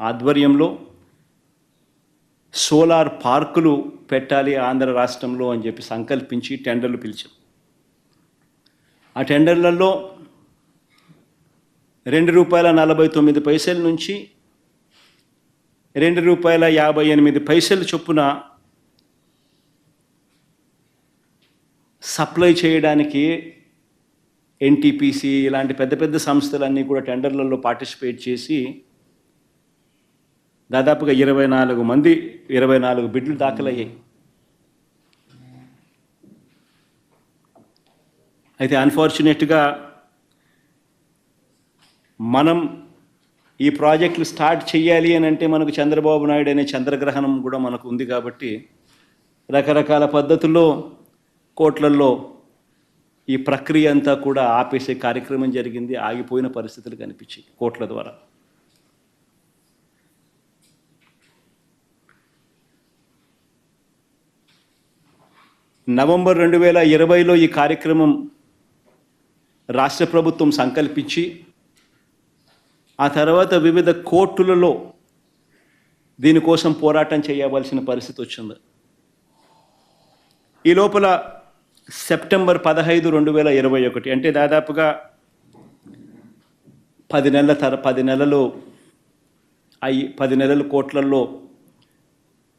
ఆధ్వర్యంలో సోలార్ పార్కులు పెట్టాలి ఆంధ్ర రాష్ట్రంలో అని చెప్పి సంకల్పించి టెండర్లు పిలిచాం. ఆ టెండర్లలో రెండు రూపాయల నలభై తొమ్మిది పైసల నుంచి రెండు రూపాయల యాభై ఎనిమిది పైసలు చొప్పున సప్లై చేయడానికి ఎన్టీపీసీ ఇలాంటి పెద్ద పెద్ద సంస్థలన్నీ కూడా టెండర్లలో పార్టిసిపేట్ చేసి దాదాపుగా ఇరవై నాలుగు మంది ఇరవై నాలుగు బిడ్లు దాఖలయ్యాయి. అయితే అన్ఫార్చునేట్గా మనం ఈ ప్రాజెక్టులు స్టార్ట్ చేయాలి అని అంటే మనకు చంద్రబాబు నాయుడు అనే చంద్రగ్రహణం కూడా మనకు ఉంది కాబట్టి రకరకాల పద్ధతుల్లో కోట్లల్లో ఈ ప్రక్రియ అంతా కూడా ఆపేసే కార్యక్రమం జరిగింది ఆగిపోయిన పరిస్థితులు కనిపించాయి కోట్ల ద్వారా. నవంబర్ రెండు వేల ఇరవైలో ఈ కార్యక్రమం రాష్ట్ర ప్రభుత్వం సంకల్పించి ఆ తర్వాత వివిధ కోర్టులలో దీనికోసం పోరాటం చేయవలసిన పరిస్థితి వచ్చింది. ఈ లోపల సెప్టెంబర్ పదహైదు రెండు వేల ఇరవై ఒకటి అంటే దాదాపుగా పది నెలల తర పది నెలలు అయ్యి పది నెలల కోట్లలో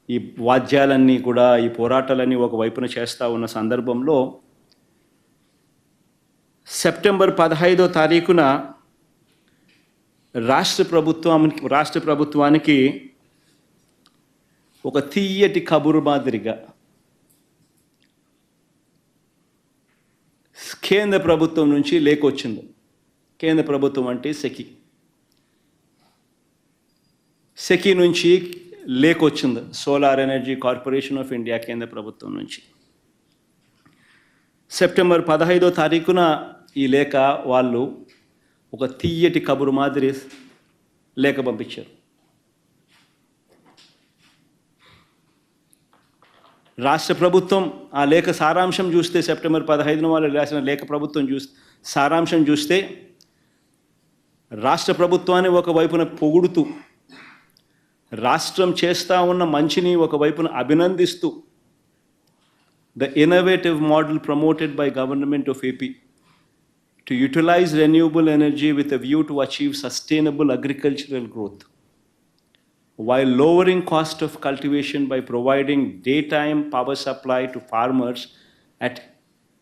ఈ వాద్యాలన్నీ కూడా ఈ పోరాటాలన్నీ ఒక వైపున చేస్తూ ఉన్న సందర్భంలో సెప్టెంబర్ పదహైదో తారీఖున రాష్ట్ర ప్రభుత్వానికి రాష్ట్ర ప్రభుత్వానికి ఒక తీయటి కబురు మాదిరిగా కేంద్ర ప్రభుత్వం నుంచి లేకొచ్చింది. కేంద్ర ప్రభుత్వం అంటే సెకి. సెకి నుంచి లేకొచ్చింది. Solar energy corporation of India కేంద్ర ప్రభుత్వం నుంచి. సెప్టెంబర్ పదహైదో తారీఖున ఈ లేఖ వాళ్ళు ఒక తీయటి కబురు మాదిరి లేఖ పంపించారు. రాష్ట్ర ప్రభుత్వం ఆ లేఖ సారాంశం చూస్తే సెప్టెంబర్ పదహైదున వాళ్ళు రాసిన లేఖ ప్రభుత్వం చూ సారాంశం చూస్తే రాష్ట్ర ప్రభుత్వాన్ని ఒకవైపున పొగుడుతూ రాష్ట్రం చేస్తూ ఉన్న మంచిని ఒకవైపున అభినందిస్తూ the innovative model promoted by government of AP to utilize renewable energy with a view to achieve sustainable agricultural growth while lowering cost of cultivation by providing daytime power supply to farmers at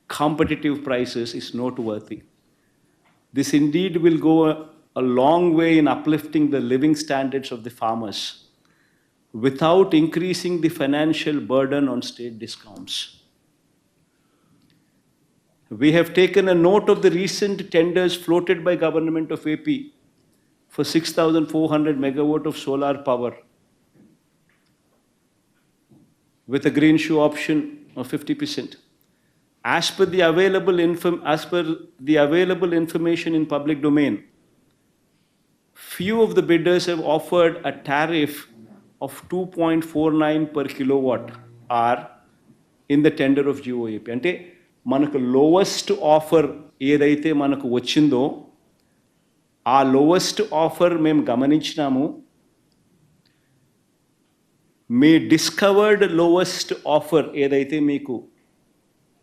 competitive prices is noteworthy. This indeed will go a, long way in uplifting the living standards of the farmers without increasing the financial burden on state discounts. We have taken a note of the recent tenders floated by government of AP for 6,400 megawatt of solar power with a green shoe option of 50%. As per the available as per the available information in public domain, few of the bidders have offered a tariff of 2.49 per kilowatt hour in the tender of GOAP. అంటే మనకు lowest offer ఏదైతే మనకు వచ్చిందో ఆ lowest offer మేము గమనించినాము మీ discovered lowest offer ఏదైతే మీకు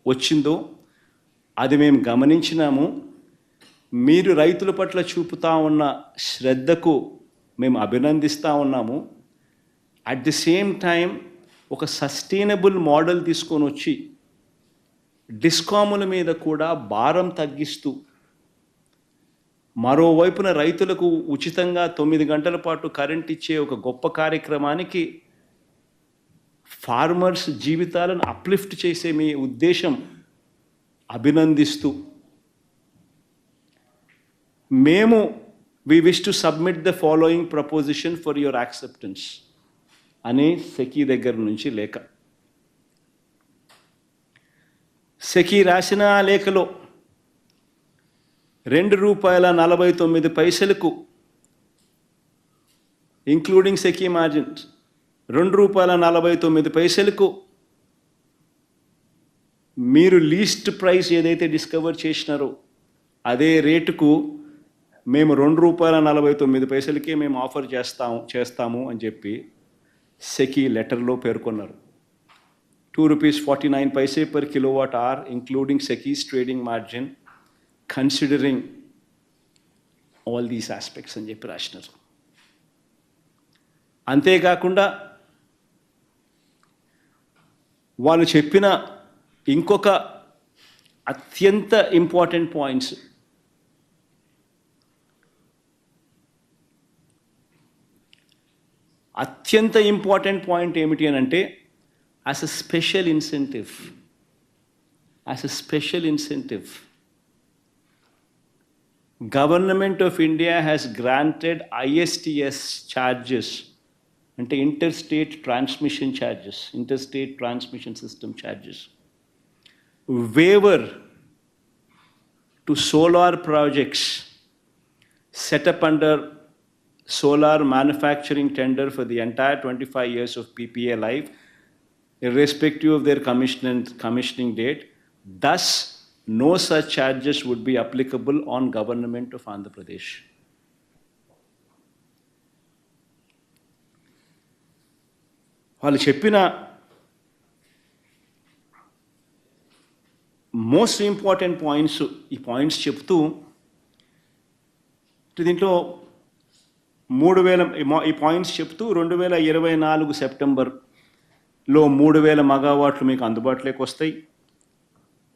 వచ్చిందో అది మేము గమనించినాము మీరు రైతుల పట్ల చూపుతా ఉన్న శ్రద్ధకు మేము అభినందిస్తూ ఉన్నాము. అట్ ది సేమ్ టైం ఒక సస్టైనబుల్ మోడల్ తీసుకొని వచ్చి డిస్కాముల మీద కూడా భారం తగ్గిస్తూ మరోవైపున రైతులకు ఉచితంగా తొమ్మిది గంటల పాటు కరెంట్ ఇచ్చే ఒక గొప్ప కార్యక్రమానికి ఫార్మర్స్ జీవితాలను అప్లిఫ్ట్ చేసే మీ ఉద్దేశం అభినందిస్తూ మేము we wish to submit the following proposition for your acceptance అని సెకీ దగ్గర నుంచి లేఖ. సెకీ రాసిన ఆ లేఖలో రెండు రూపాయల నలభై తొమ్మిది పైసలకు ఇంక్లూడింగ్ సెకీ మార్జిన్స్ రెండు రూపాయల నలభై తొమ్మిది పైసలకు మీరు లీస్ట్ ప్రైస్ ఏదైతే డిస్కవర్ చేసినారో అదే రేటుకు మేము రెండు రూపాయల నలభై తొమ్మిది పైసలకే మేము ఆఫర్ చేస్తాము చేస్తాము అని చెప్పి సెకీ లెటర్లో పేర్కొన్నారు. Two rupees forty nine paise per kilowatt hour including సెకీస్ trading margin considering all these aspects అని చెప్పి రాసినారు. అంతేకాకుండా వాళ్ళు చెప్పిన ఇంకొక అత్యంత ఇంపార్టెంట్ పాయింట్స్ అత్యంత ఇంపార్టెంట్ పాయింట్ ఏమిటి అని అంటే as a special incentive as a special incentive government of India has granted ISTS charges అంటే inter state transmission charges inter state transmission system charges waiver to solar projects set up under solar manufacturing tender for the entire 25 years of PPA life, irrespective of their commissioning, commissioning date. Thus, no such charges would be applicable on government of Andhra Pradesh. వాళ్ళు చెప్పిన most important points ఈ points చెప్తూ దీంట్లో మూడు వేల ఈ మా- ఈ పాయింట్స్ చెప్తూ రెండు వేల ఇరవై నాలుగు సెప్టెంబర్లో మూడు వేల మెగావాట్లు మీకు అందుబాటులోకి వస్తాయి.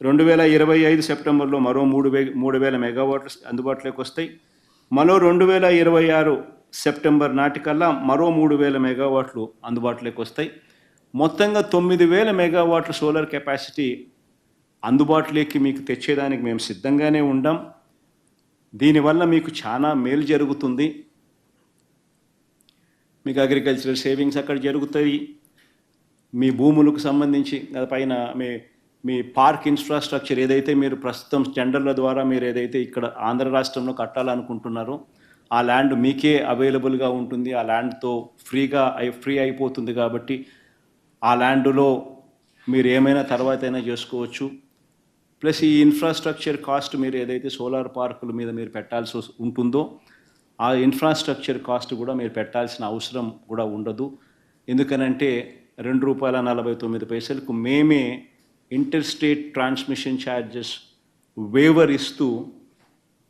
రెండు వేల ఇరవై ఐదు సెప్టెంబర్లో మరో మూడు వే మూడు వేల మెగావాట్లు అందుబాటులోకి వస్తాయి. మరో రెండు వేల ఇరవై ఆరు సెప్టెంబర్ నాటికల్లా మరో మూడు వేల మెగావాట్లు అందుబాటులోకి వస్తాయి. మొత్తంగా తొమ్మిది వేల మెగావాట్ల సోలార్ కెపాసిటీ అందుబాటులోకి మీకు తెచ్చేదానికి మేము సిద్ధంగానే ఉండాం. దీనివల్ల మీకు చాలా మేలు జరుగుతుంది. మీకు అగ్రికల్చరల్ సేవింగ్స్ అక్కడ జరుగుతాయి మీ భూములకు సంబంధించి పైన మీ మీ పార్క్ ఇన్ఫ్రాస్ట్రక్చర్ ఏదైతే మీరు ప్రస్తుతం టెండర్ల ద్వారా మీరు ఏదైతే ఇక్కడ ఆంధ్ర రాష్ట్రంలో కట్టాలనుకుంటున్నారో ఆ ల్యాండ్ మీకే అవైలబుల్గా ఉంటుంది. ఆ ల్యాండ్తో ఫ్రీగా అయి ఫ్రీ అయిపోతుంది కాబట్టి ఆ ల్యాండ్లో మీరు ఏమైనా తర్వాత అయినా చేసుకోవచ్చు. ప్లస్ ఈ ఇన్ఫ్రాస్ట్రక్చర్ కాస్ట్ మీరు ఏదైతే సోలార్ పార్కుల మీద మీరు పెట్టాల్సి ఉంటుందో ఆ ఇన్ఫ్రాస్ట్రక్చర్ కాస్ట్ కూడా మీరు పెట్టాల్సిన అవసరం కూడా ఉండదు. ఎందుకనంటే రెండు రూపాయల నలభై తొమ్మిది పైసలకు మేమే inter state transmission charges waiver ఇస్తూ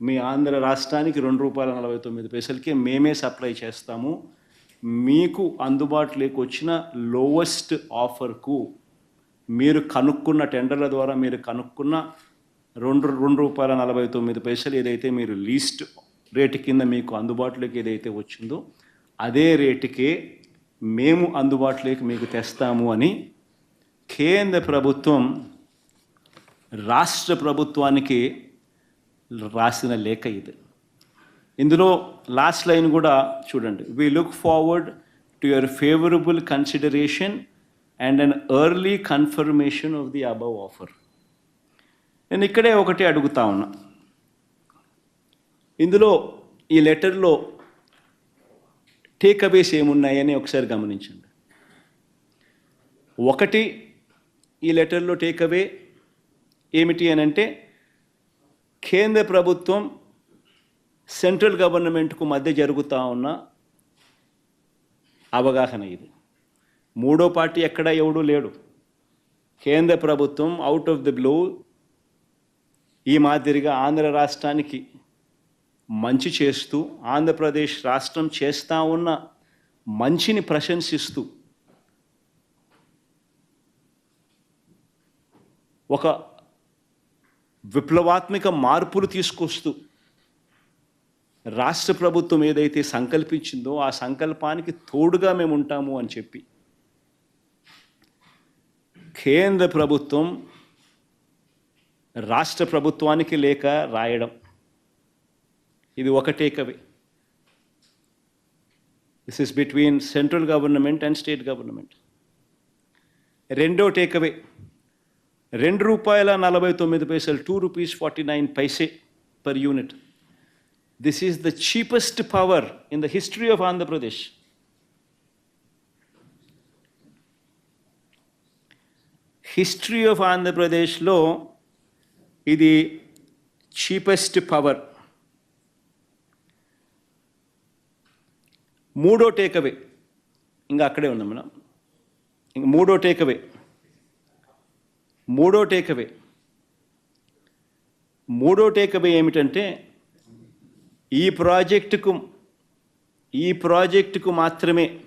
మీ ఆంధ్ర రాష్ట్రానికి రెండు రూపాయల నలభై తొమ్మిది పైసలకే మేమే సప్లై చేస్తాము. మీకు అందుబాటులోకి వచ్చిన లోవెస్ట్ ఆఫర్కు మీరు కనుక్కున్న టెండర్ల ద్వారా మీరు కనుక్కున్న రెండు రెండు రూపాయల నలభై తొమ్మిది పైసలు ఏదైతే మీరు లీస్ట్ రేటు కింద మీకు అందుబాటులోకి ఏదైతే వచ్చిందో అదే రేటుకే మేము అందుబాటులోకి మీకు తెస్తాము అని కేంద్ర ప్రభుత్వం రాష్ట్ర ప్రభుత్వానికి రాసిన లేఖ ఇది. ఇందులో లాస్ట్ లైన్ కూడా చూడండి. We look forward to your favourable consideration and an early confirmation of the above offer నేను ఇక్కడే ఒకటి అడుగుతా ఉన్నా. ఇందులో ఈ లెటర్లో టేక్ అవేస్ ఏమున్నాయని ఒకసారి గమనించండి. ఒకటి ఈ లెటర్లో టేక్ అవే ఏమిటి అని అంటే కేంద్ర ప్రభుత్వం సెంట్రల్ గవర్నమెంట్కు మధ్య జరుగుతూ ఉన్న అవగాహన ఇది. మూడో పార్టీ ఎక్కడ ఎవడూ లేడు. కేంద్ర ప్రభుత్వం అవుట్ ఆఫ్ ది బ్లూ ఈ మాదిరిగా ఆంధ్ర రాష్ట్రానికి మంచి చేస్తూ ఆంధ్రప్రదేశ్ రాష్ట్రం చేస్తూ ఉన్న మంచిని ప్రశంసిస్తూ ఒక విప్లవాత్మక మార్పులు తీసుకొస్తూ రాష్ట్ర ప్రభుత్వం ఏదైతే సంకల్పించిందో ఆ సంకల్పానికి తోడుగా మేము ఉంటాము అని చెప్పి కేంద్ర ప్రభుత్వం రాష్ట్ర ప్రభుత్వానికి లేక రాయడం. ఇది ఒక takeaway this is between central government and state government రెండో టేకవే రెండు రూపాయల నలభై తొమ్మిది పైసలు two rupees forty nine paise per unit this is the cheapest power in the history of Andhra Pradesh history of ఆంధ్రప్రదేశ్లో ఇది చీపెస్ట్ పవర్ మూడో takeaway. ఇంకా అక్కడే ఉన్నాం మనం. ఇంక మూడో టేకవే. మూడో టేకవే. మూడో టేకవే ఏమిటంటే ఈ ప్రాజెక్టుకు ఈ ప్రాజెక్టుకు మాత్రమే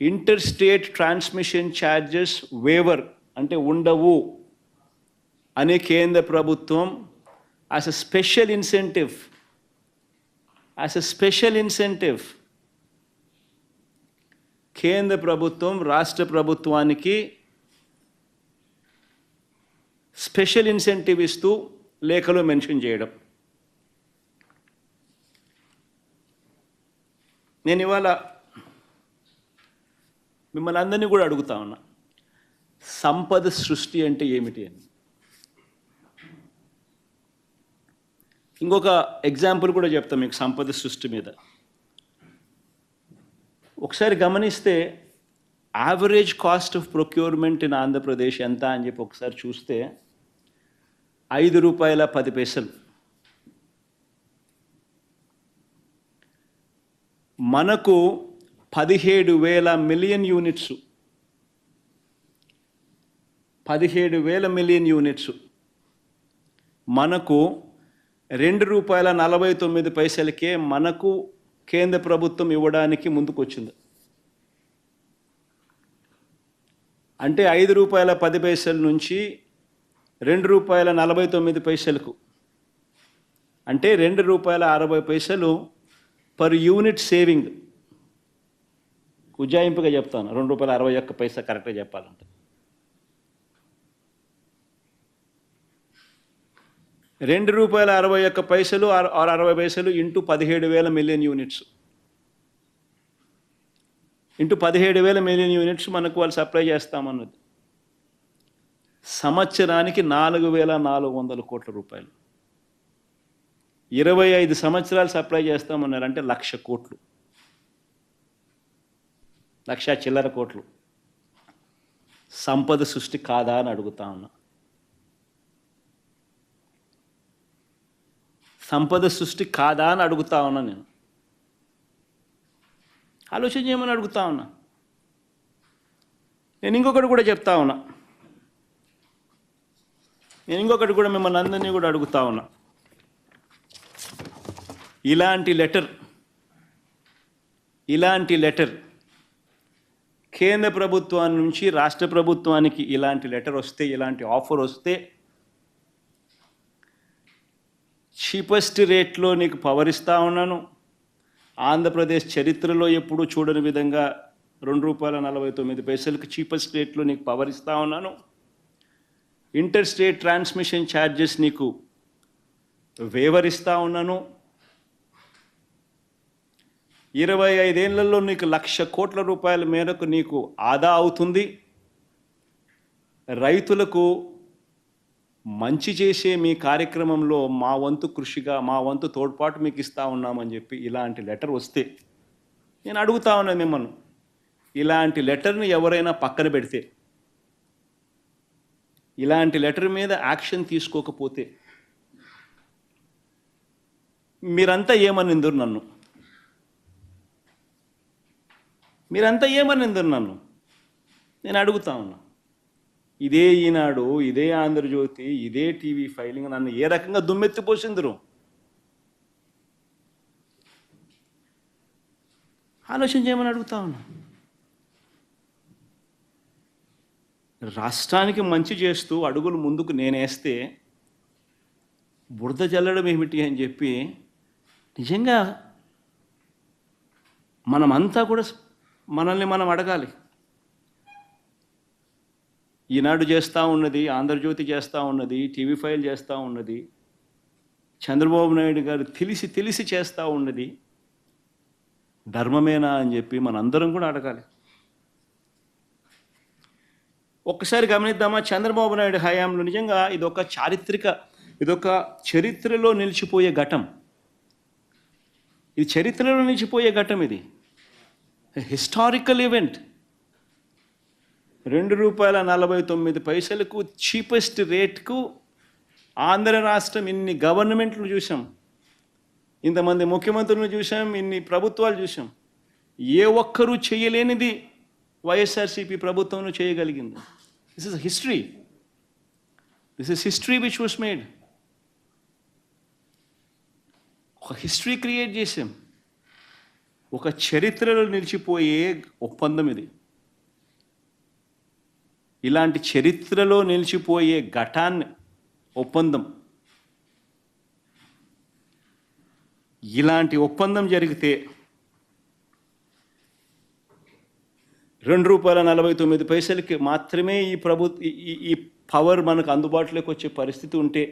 inter state transmission charges waiver అంటే ఉండవు అని కేంద్ర ప్రభుత్వం as a special incentive as a special incentive కేంద్ర ప్రభుత్వం రాష్ట్ర ప్రభుత్వానికి స్పెషల్ ఇన్సెంటివ్ ఇస్తూ లేఖలో మెన్షన్ చేయడం. నేను ఇవాళ మిమ్మల్ని అందరినీ కూడా అడుగుతా ఉన్నా సంపద సృష్టి అంటే ఏమిటి అని. ఇంకొక ఎగ్జాంపుల్ కూడా చెప్తాం మీకు సంపద సృష్టి మీద. ఒకసారి గమనిస్తే average cost of procurement in Andhra Pradesh ఎంత అని చెప్పి ఒకసారి చూస్తే ఐదు రూపాయల పది పైసలు. మనకు పదిహేడు వేల మిలియన్ యూనిట్స్ పదిహేడు వేల మిలియన్ యూనిట్స్ మనకు రెండు రూపాయల నలభై తొమ్మిది పైసలకే మనకు కేంద్ర ప్రభుత్వం ఇవ్వడానికి ముందుకొచ్చింది. అంటే ఐదు రూపాయల పది పైసల నుంచి రెండు రూపాయల నలభై తొమ్మిది పైసలకు అంటే రెండు రూపాయల అరవై పైసలు పర్ యూనిట్ సేవింగ్. ఉజ్జాయింపుగా చెప్తాను రెండు రూపాయల అరవై ఒక్క పైసా కరెక్ట్గా చెప్పాలంటే. రెండు రూపాయల అరవై ఒక్క పైసలు ఆరు అరవై పైసలు ఇంటూ పదిహేడు వేల మిలియన్ యూనిట్స్. ఇంటూ పదిహేడు వేల మిలియన్ యూనిట్స్ మనకు వాళ్ళు సప్లై చేస్తామన్నది. సంవత్సరానికి నాలుగు వేల నాలుగు వందల కోట్ల రూపాయలు. ఇరవై ఐదు సంవత్సరాలు సప్లై చేస్తామన్నారు అంటే లక్ష కోట్లు. లక్ష చిల్లర కోట్లు. సంపద సృష్టి కాదా అని అడుగుతా ఉన్నా. సంపద సృష్టి కాదా అని అడుగుతా ఉన్నా నేను. ఆలోచన చేయమని అడుగుతా ఉన్నా. నేను ఇంకొకటి కూడా చెప్తా ఉన్నా. నేను ఇంకొకటి కూడా మిమ్మల్ని అందరినీ కూడా అడుగుతా ఉన్నా. ఇలాంటి లెటర్ ఇలాంటి లెటర్ కేంద్ర ప్రభుత్వం నుంచి రాష్ట్ర ప్రభుత్వానికి ఇలాంటి లెటర్ వస్తే ఇలాంటి ఆఫర్ వస్తే చీపెస్ట్ రేట్లో నీకు పవర్ ఇస్తూ ఉన్నాను. ఆంధ్రప్రదేశ్ చరిత్రలో ఎప్పుడూ చూడని విధంగా రెండు రూపాయల నలభై తొమ్మిది పైసలకు చీపెస్ట్ రేట్లో నీకు పవర్ ఇస్తూ ఉన్నాను. ఇంటర్ స్టేట్ ట్రాన్స్మిషన్ ఛార్జెస్ నీకు వేవరిస్తూ ఉన్నాను. ఇరవై ఐదేళ్ళలో నీకు లక్ష కోట్ల రూపాయల మేరకు నీకు ఆదా అవుతుంది. రైతులకు మంచి చేసే మీ కార్యక్రమంలో మా వంతు కృషిగా మా వంతు తోడ్పాటు మీకు ఇస్తూ ఉన్నామని చెప్పి ఇలాంటి లెటర్ వస్తే నేను అడుగుతా ఉన్నాను మిమ్మల్ని. ఇలాంటి లెటర్ని ఎవరైనా పక్కన పెడితే ఇలాంటి లెటర్ మీద యాక్షన్ తీసుకోకపోతే మీరంతా ఏమనిందురు నన్ను? మీరంతా ఏమనిందురు నన్ను? నేను అడుగుతా ఉన్నా. ఇదే ఈనాడు ఇదే ఆంధ్రజ్యోతి ఇదే టీవీ ఫైలింగ్ నన్ను ఏ రకంగా దుమ్మెత్తిపోసిందరు ఆలోచన చేయమని అడుగుతా ఉన్నా. రాష్ట్రానికి మంచి చేస్తూ అడుగులు ముందుకు నేనేస్తే బురద జల్లడం ఏమిటి అని చెప్పి నిజంగా మనమంతా కూడా మనల్ని మనం అడగాలి. ఈనాడు చేస్తూ ఉన్నది ఆంధ్రజ్యోతి చేస్తూ ఉన్నది టీవీ ఫైల్ చేస్తూ ఉన్నది చంద్రబాబు నాయుడు గారు తెలిసి తెలిసి చేస్తూ ఉన్నది ధర్మమేనా అని చెప్పి మనందరం కూడా అడగాలి. ఒక్కసారి గమనిద్దామా చంద్రబాబు నాయుడు హయాంలో నిజంగా ఇదొక చారిత్రక ఇదొక చరిత్రలో నిలిచిపోయే ఘటం. ఇది చరిత్రలో నిలిచిపోయే ఘటం ఇది. హిస్టారికల్ ఈవెంట్ రెండు రూపాయల నలభై తొమ్మిది పైసలకు చీపెస్ట్ రేట్కు ఆంధ్ర రాష్ట్రం ఇన్ని గవర్నమెంట్లు చూసాం ఇంతమంది ముఖ్యమంత్రులను చూసాం ఇన్ని ప్రభుత్వాలు చూసాం ఏ ఒక్కరూ చేయలేనిది వైఎస్ఆర్సీపీ ప్రభుత్వంలో చేయగలిగింది. This is history this is history which was made ఒక హిస్టరీ క్రియేట్ చేసాం ఒక చరిత్రలో నిలిచిపోయే ఒప్పందం ఇది. ఇలాంటి చరిత్రలో నిలిచిపోయే ఘటాన్ని ఒప్పందం. ఇలాంటి ఒప్పందం జరిగితే రెండు రూపాయల నలభై తొమ్మిది పైసలకి మాత్రమే ఈ ప్రభు ఈ ఈ పవర్ మనకు అందుబాటులోకి వచ్చే పరిస్థితి ఉంటే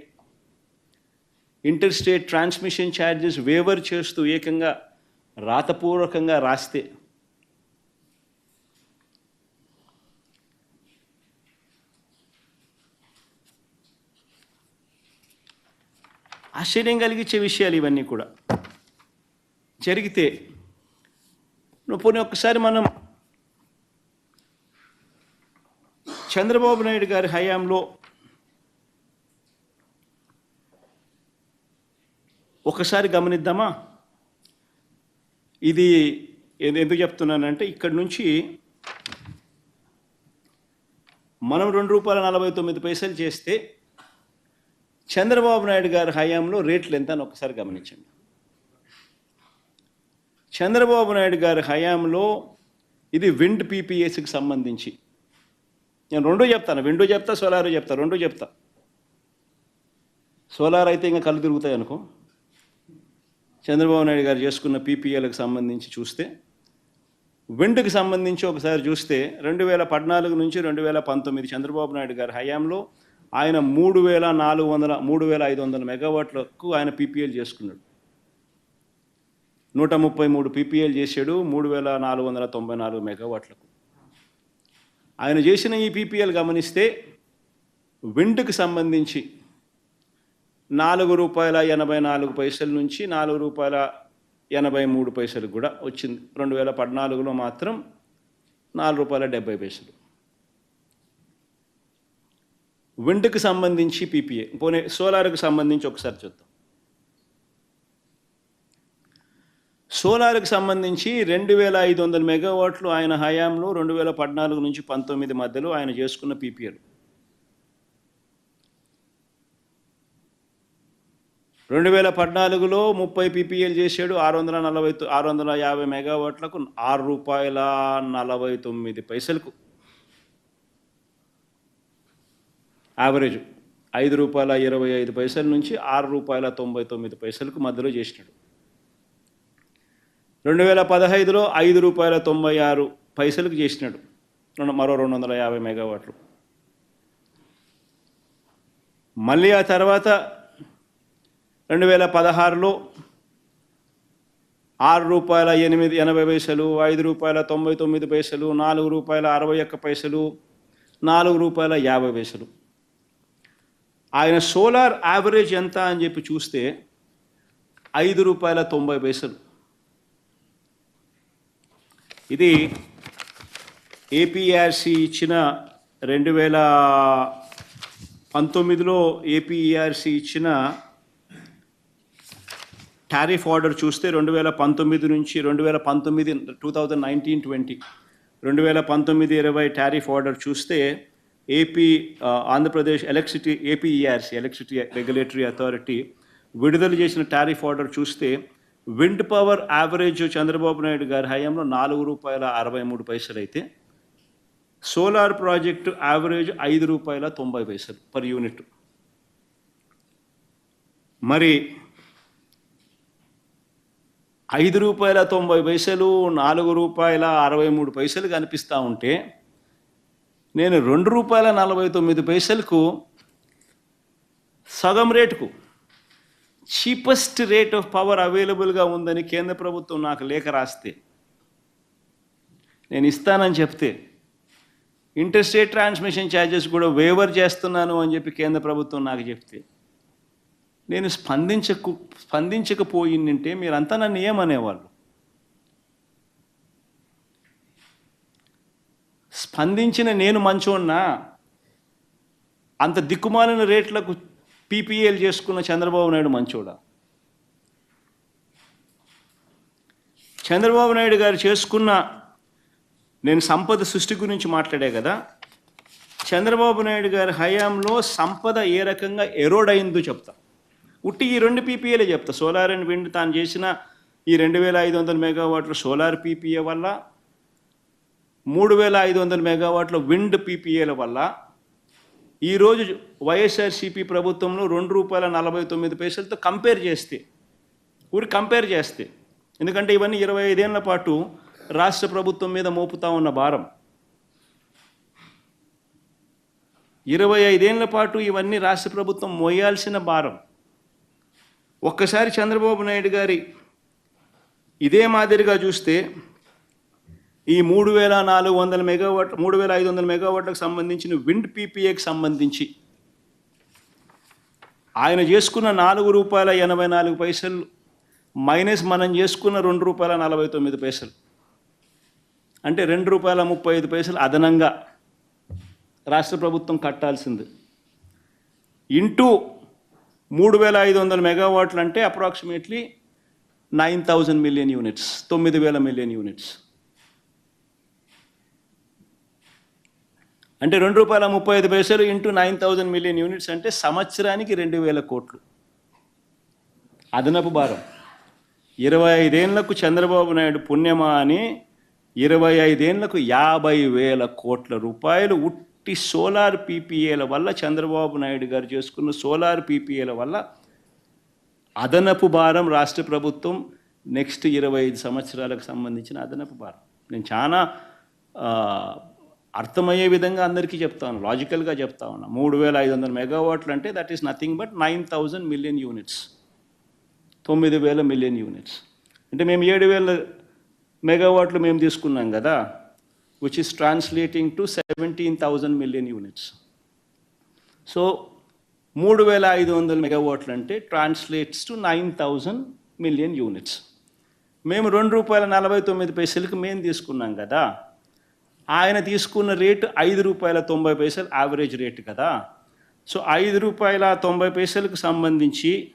inter state transmission charges waiver చేస్తూ ఏకంగా రాతపూర్వకంగా రాస్తే ఆశ్చర్యం కలిగించే విషయాలు ఇవన్నీ కూడా. జరిగితే నువ్వు పోనీ ఒక్కసారి మనం చంద్రబాబు నాయుడు గారి హయాంలో ఒకసారి గమనిద్దామా? ఇది ఎందుకు చెప్తున్నానంటే ఇక్కడి నుంచి మనం రెండు రూపాయల నలభై తొమ్మిది పైసలు చేస్తే చంద్రబాబు నాయుడు గారి హయాంలో రేట్లు ఎంత అని ఒకసారి గమనించండి. చంద్రబాబు నాయుడు గారి హయాంలో ఇది విండ్ పీపీఎస్కి సంబంధించి. నేను రెండూ చెప్తాను. విండో చెప్తా సోలార్ చెప్తా రెండూ చెప్తా. సోలార్ అయితే ఇంకా కళ్ళు తిరుగుతాయి అనుకో. చంద్రబాబు నాయుడు గారు చేసుకున్న పీపీఎల్కి సంబంధించి చూస్తే విండ్కి సంబంధించి ఒకసారి చూస్తే రెండు వేల పద్నాలుగు నుంచి రెండు వేల పంతొమ్మిది చంద్రబాబు నాయుడు గారి హయాంలో ఆయన మూడు వేల నాలుగు వందల మూడు వేల ఐదు వందల మెగావాట్లకు ఆయన పీపీఎల్ చేసుకున్నాడు. నూట ముప్పై మూడు పీపీఎల్ చేశాడు మూడు వేల నాలుగు వందల తొంభై నాలుగు మెగావాట్లకు. ఆయన చేసిన ఈ పీపీఎల్ గమనిస్తే విండ్కి సంబంధించి నాలుగు రూపాయల ఎనభై నాలుగు పైసల నుంచి నాలుగు రూపాయల ఎనభై మూడు పైసలు కూడా వచ్చింది. రెండు వేల పద్నాలుగులో మాత్రం నాలుగు రూపాయల డెబ్బై పైసలు. విండ్కి సంబంధించి పీపీఏ. పోనీ సోలార్కి సంబంధించి ఒకసారి చూద్దాం. సోలార్కి సంబంధించి రెండు వేల ఐదు వందల మెగావాట్లు ఆయన హయాంలో రెండు వేల పద్నాలుగు నుంచి పంతొమ్మిది మధ్యలో ఆయన చేసుకున్న పీపీఎల్ రెండు వేల పద్నాలుగులో ముప్పై పీపీఎల్ చేశాడు. ఆరు వందల నలభై ఆరు వందల యాభై మెగావాట్లకు ఆరు రూపాయల నలభై తొమ్మిది పైసలకు. యావరేజ్ ఐదు రూపాయల ఇరవై ఐదు పైసల నుంచి ఆరు రూపాయల తొంభై తొమ్మిది పైసలకు మధ్యలో చేసినాడు. రెండు వేల పదహైదులో ఐదు రూపాయల తొంభై ఆరు పైసలకు చేసినాడు. రెండు మరో రెండు వందల యాభై మెగావాట్లు. మళ్ళీ ఆ తర్వాత రెండు వేల పదహారులో ఆరు రూపాయల ఎనిమిది ఎనభై పైసలు ఐదు రూపాయల తొంభై తొమ్మిది పైసలు నాలుగు రూపాయల అరవై ఒక్క పైసలు నాలుగు రూపాయల యాభై పైసలు. ఆయన సోలార్ యావరేజ్ ఎంత అని చెప్పి చూస్తే ఐదు రూపాయల తొంభై పైసలు. ఇది ఏపీఆర్సి ఇచ్చిన రెండు వేల పంతొమ్మిదిలో ఏపీఆర్సి ఇచ్చిన టారిఫ్ ఆర్డర్ చూస్తే రెండు వేల పంతొమ్మిది నుంచి రెండు వేల పంతొమ్మిది టూ థౌజండ్ నైన్టీన్ ట్వంటీ రెండు వేల పంతొమ్మిది ఇరవై టారిఫ్ ఆర్డర్ చూస్తే AP Andhra Pradesh electricity APERC electricity regulatory authority విడుదల చేసిన టారిఫ్ ఆర్డర్ చూస్తే wind power average Chandrababu Naidu గారి హయాంలో నాలుగు రూపాయల అరవై మూడు పైసలు అయితే సోలార్ ప్రాజెక్టు యావరేజ్ ఐదు రూపాయల తొంభై పైసలు పర్ యూనిట్. మరి ఐదు రూపాయల తొంభై పైసలు నాలుగు రూపాయల అరవై మూడు పైసలు కనిపిస్తూ ఉంటే నేను రెండు రూపాయల నలభై తొమ్మిది పైసలకు సగం రేటుకు చీపెస్ట్ రేట్ ఆఫ్ పవర్ అవైలబుల్గా ఉందని కేంద్ర ప్రభుత్వం నాకు లేఖ రాస్తే నేను ఇస్తానని చెప్తే ఇంటర్స్టేట్ ట్రాన్స్మిషన్ ఛార్జెస్ కూడా వేవర్ చేస్తున్నాను అని చెప్పి కేంద్ర ప్రభుత్వం నాకు చెప్తే నేను స్పందించకు స్పందించకపోయిందంటే మీరంతా నన్ను ఏమనేవాళ్ళు? స్పందించిన నేను మంచోన్నా అంత దిక్కుమాలిన రేట్లకు పీపీఎల్ చేసుకున్న చంద్రబాబు నాయుడు మంచోడా? చంద్రబాబు నాయుడు గారు చేసుకున్న నేను సంపద సృష్టి గురించి మాట్లాడే కదా? చంద్రబాబు నాయుడు గారి హయాంలో సంపద ఏ రకంగా ఎరోడ్ అయిందో చెప్తా. ఉట్టి ఈ రెండు పీపీఏలే చెప్తా. సోలార్ అండ్ విండ్ తాను చేసిన ఈ రెండు వేల ఐదు వందల మెగావాట్ల సోలార్ పీపీఏ వల్ల మూడు వేల ఐదు వందల మెగావాట్ల విండ్ పీపీఏల వల్ల ఈరోజు వైఎస్ఆర్సీపీ ప్రభుత్వంలో రెండు రూపాయల నలభై తొమ్మిది పైసలతో కంపేర్ చేస్తే ఊరి కంపేర్ చేస్తే ఎందుకంటే ఇవన్నీ ఇరవై ఐదేళ్ళ పాటు రాష్ట్ర ప్రభుత్వం మీద మోపుతా ఉన్న భారం. ఇరవై ఐదేళ్ళ పాటు ఇవన్నీ రాష్ట్ర ప్రభుత్వం మోయాల్సిన భారం. ఒక్కసారి చంద్రబాబు నాయుడు గారి ఇదే మాదిరిగా చూస్తే ఈ మూడు వేల నాలుగు వందల మెగావాట్ మూడు వేల ఐదు వందల మెగావాట్లకు సంబంధించిన విండ్ పీపీఏకి సంబంధించి ఆయన చేసుకున్న నాలుగు రూపాయల ఎనభై నాలుగు పైసలు మైనస్ మనం చేసుకున్న రెండు రూపాయల నలభై తొమ్మిది పైసలు. అంటే రెండు రూపాయల ముప్పై ఐదు పైసలు అదనంగా రాష్ట్ర ప్రభుత్వం కట్టాల్సింది. ఇంటూ మూడు వేల ఐదు వందల మెగావాట్లు అంటే approximately nine thousand million units తొమ్మిది వేల మిలియన్ యూనిట్స్. అంటే రెండు రూపాయల ముప్పై ఐదు పైసలు into nine thousand million units అంటే సంవత్సరానికి రెండు వేల కోట్లు. అదనపు భారం. ఇరవై ఐదేళ్ళకు చంద్రబాబు నాయుడు పుణ్యమా అని ఇరవై ఐదేళ్ళకు యాభై వేల కోట్ల రూపాయలు ఉట్టి సోలార్ పీపీఏల వల్ల చంద్రబాబు నాయుడు గారు చేసుకున్న సోలార్ పీపీఏల వల్ల అదనపు భారం రాష్ట్ర ప్రభుత్వం నెక్స్ట్ ఇరవై ఐదు సంవత్సరాలకు సంబంధించిన అదనపు భారం. నేను చాలా అర్థమయ్యే విధంగా అందరికీ చెప్తాను లాజికల్గా చెప్తా ఉన్నా. మూడు వేల ఐదు వందల మెగావాట్లు అంటే that is nothing but nine thousand million units తొమ్మిది వేల మిలియన్ యూనిట్స్ అంటే మేము ఏడు వేల మెగావాట్లు మేము తీసుకున్నాం కదా which is translating to seventeen thousand million units so మూడు వేల ఐదు వందల మెగావాట్లు అంటే translates to nine thousand million units మేము రెండు రూపాయల నలభై తొమ్మిది పైసలకి మేము తీసుకున్నాం కదా ఆయన తీసుకున్న రేటు ఐదు రూపాయల తొంభై పైసలు యావరేజ్ రేటు కదా. సో ఐదు రూపాయల తొంభై పైసలకు సంబంధించి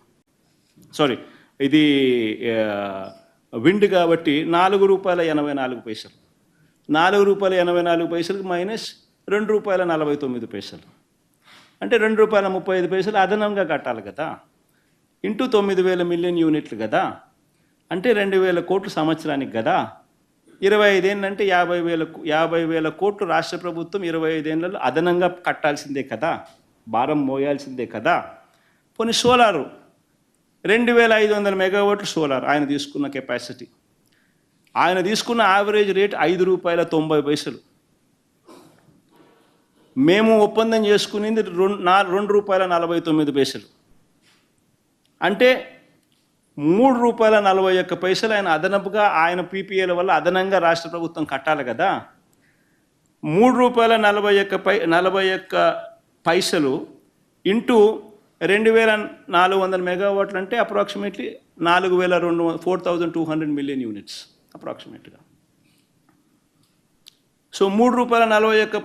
సారీ ఇది విండ్ కాబట్టి నాలుగు రూపాయల ఎనభై నాలుగు పైసలు. నాలుగు రూపాయల ఎనభై నాలుగు పైసలకు మైనస్ రెండు రూపాయల నలభై తొమ్మిది పైసలు. అంటే రెండు రూపాయల ముప్పై ఐదు పైసలు అదనంగా కట్టాలి కదా. ఇంటూ తొమ్మిది వేల మిలియన్ యూనిట్లు కదా. అంటే రెండు వేల కోట్లు సంవత్సరానికి కదా. ఇరవై ఐదేళ్ళంటే యాభై వేల యాభై వేల కోట్లు రాష్ట్ర ప్రభుత్వం ఇరవై ఐదేళ్ళలో అదనంగా కట్టాల్సిందే కదా. భారం మోయాల్సిందే కదా. కొన్ని సోలారు రెండు వేల ఐదు వందల మెగావాట్లు సోలార్ ఆయన తీసుకున్న కెపాసిటీ. ఆయన తీసుకున్న యావరేజ్ రేట్ ఐదు రూపాయల తొంభై పైసలు. మేము ఒప్పందం చేసుకునేది రెండు నా రెండు రూపాయల నలభై తొమ్మిది పైసలు. అంటే మూడు రూపాయల నలభై ఒక్క పైసలు ఆయన అదనపుగా ఆయన పీపీఏల వల్ల అదనంగా రాష్ట్ర ప్రభుత్వం కట్టాలి కదా. మూడు రూపాయల నలభై ఒక్క పై నలభై ఒక్క పైసలు ఇంటూ రెండు వేల నాలుగు వందల మెగావాట్లు అంటే అప్రాక్సిమేట్లీ నాలుగు వేల రెండు four thousand two hundred million units అప్రాక్సిమేట్గా. సో మూడు రూపాయల నలభై ఒక్క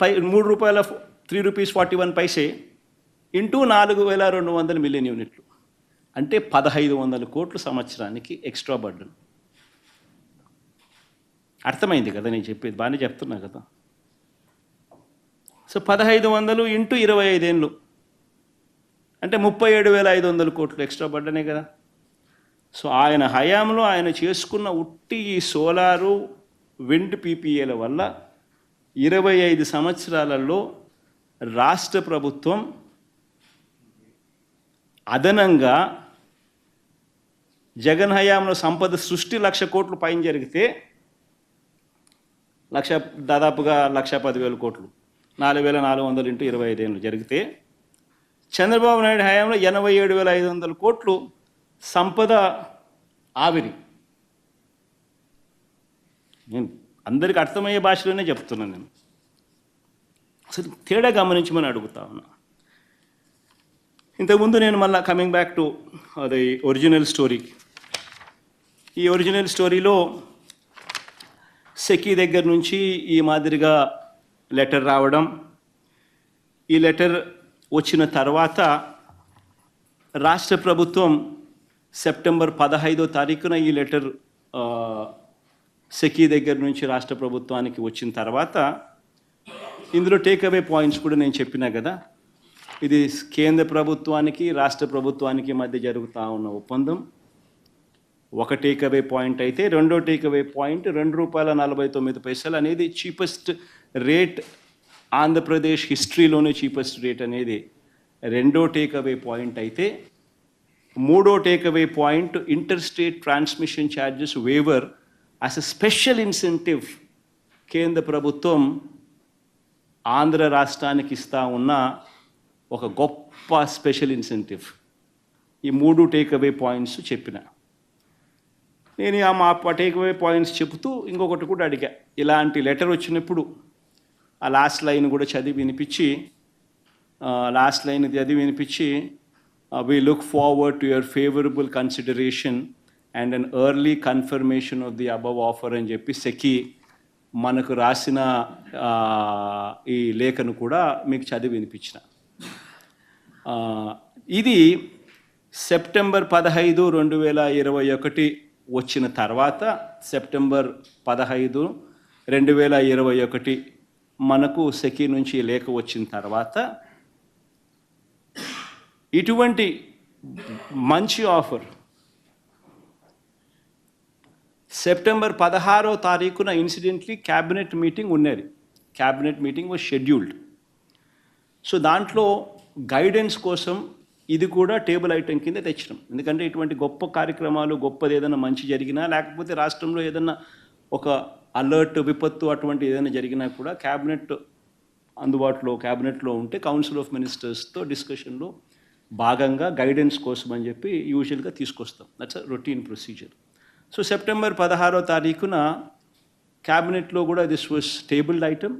పై మూడు రూపాయల three rupees forty one paise into నాలుగు వేల రెండు వందల మిలియన్ యూనిట్లు. అంటే పదహైదు వందల కోట్ల సంవత్సరానికి ఎక్స్ట్రా బర్డన్ అర్థమైంది కదా నేను చెప్పేది? బాగానే చెప్తున్నా కదా. సో పదహైదు వందలు ఇంటూ ఇరవై ఐదేళ్ళు. అంటే ముప్పై ఏడు వేల ఐదు వందల కోట్లు ఎక్స్ట్రా పడ్డనే కదా. సో ఆయన హయాంలో ఆయన చేసుకున్న ఉట్టి ఈ సోలారు విండ్ పీపీఏల వల్ల ఇరవై ఐదు సంవత్సరాలలో రాష్ట్ర ప్రభుత్వం అదనంగా జగన్ హయాంలో సంపద సృష్టి లక్ష కోట్లు పైన జరిగితే లక్ష దాదాపుగా లక్ష పదివేల కోట్లు నాలుగు వేల నాలుగు వందలు ఇంటూ ఇరవై ఐదేళ్ళు జరిగితే చంద్రబాబు నాయుడు హయాంలో ఎనభై ఏడు వేల ఐదు వందల కోట్లు సంపద ఆవిరి. నేను అందరికి అర్థమయ్యే భాషలోనే చెప్తున్నాను నేను. అసలు తేడా గమనించమని అడుగుతా ఉన్నా. ఇంతకుముందు నేను మళ్ళీ కమింగ్ బ్యాక్ టు అది ఒరిజినల్ స్టోరీ ఈ ఒరిజినల్ స్టోరీలో సెకీ దగ్గర నుంచి ఈ మాదిరిగా లెటర్ రావడం ఈ లెటర్ వచ్చిన తర్వాత రాష్ట్ర ప్రభుత్వం సెప్టెంబర్ పదహైదో తారీఖున ఈ లెటర్ సెకీ uh, దగ్గర నుంచి రాష్ట్ర ప్రభుత్వానికి వచ్చిన తర్వాత ఇందులో టేక్ అవే పాయింట్స్ కూడా నేను చెప్పినా కదా. ఇది కేంద్ర ప్రభుత్వానికి రాష్ట్ర ప్రభుత్వానికి మధ్య జరుగుతూ ఉన్న ఒప్పందం. ఒక టేక్ అవే పాయింట్ అయితే రెండో టేక్ అవే పాయింట్ రెండు రూపాయల నలభై తొమ్మిది పైసలు అనేది చీపెస్ట్ రేట్. ఆంధ్రప్రదేశ్ హిస్టరీలోనే చీపెస్ట్ రేట్ అనేది రెండో టేక్ అవే పాయింట్ అయితే మూడో take away point inter state transmission charges waiver as a special incentive కేంద్ర ప్రభుత్వం ఆంధ్ర రాష్ట్రానికి ఇస్తా ఉన్న ఒక గొప్ప స్పెషల్ ఇన్సెంటివ్. ఈ మూడు టేక్ అవే పాయింట్స్ చెప్పిన. నేను ఆ మా టేక్ అవే పాయింట్స్ చెబుతూ ఇంకొకటి కూడా అడిగా. ఇలాంటి లెటర్ వచ్చినప్పుడు ఆ లాస్ట్ లైన్ కూడా చదివి వినిపించి లాస్ట్ లైన్ చదివి వినిపించి we look forward to your favourable consideration and an early confirmation of the above offer అని చెప్పి సెకి మనకు రాసిన ఈ లేఖను కూడా మీకు చదివి వినిపించిన. ఇది సెప్టెంబర్ పదహైదు రెండు వేల ఇరవై ఒకటి వచ్చిన తర్వాత సెప్టెంబర్ పదహైదు రెండు వేల ఇరవై ఒకటి మనకు సెకీ నుంచి లేఖ వచ్చిన తర్వాత ఇటువంటి మంచి ఆఫర్ సెప్టెంబర్ పదహారో తారీఖున ఇన్సిడెంట్లీ క్యాబినెట్ మీటింగ్ ఉన్నది. Cabinet meeting was scheduled so దాంట్లో గైడెన్స్ కోసం ఇది కూడా టేబుల్ ఐటెం కింద తెచ్చినాం. ఎందుకంటే ఇటువంటి గొప్ప కార్యక్రమాలు గొప్పది ఏదైనా మంచి జరిగినా లేకపోతే రాష్ట్రంలో ఏదైనా ఒక అలర్ట్ విపత్తు అటువంటి ఏదైనా జరిగినా కూడా క్యాబినెట్ అందుబాటులో క్యాబినెట్లో ఉంటే కౌన్సిల్ ఆఫ్ మినిస్టర్స్తో డిస్కషన్లో భాగంగా గైడెన్స్ కోసం అని చెప్పి యూజువల్గా తీసుకొస్తాం. That's a routine procedure so September పదహారో తారీఖున క్యాబినెట్లో కూడా దిస్ వాస్ టేబుల్డ్ ఐటమ్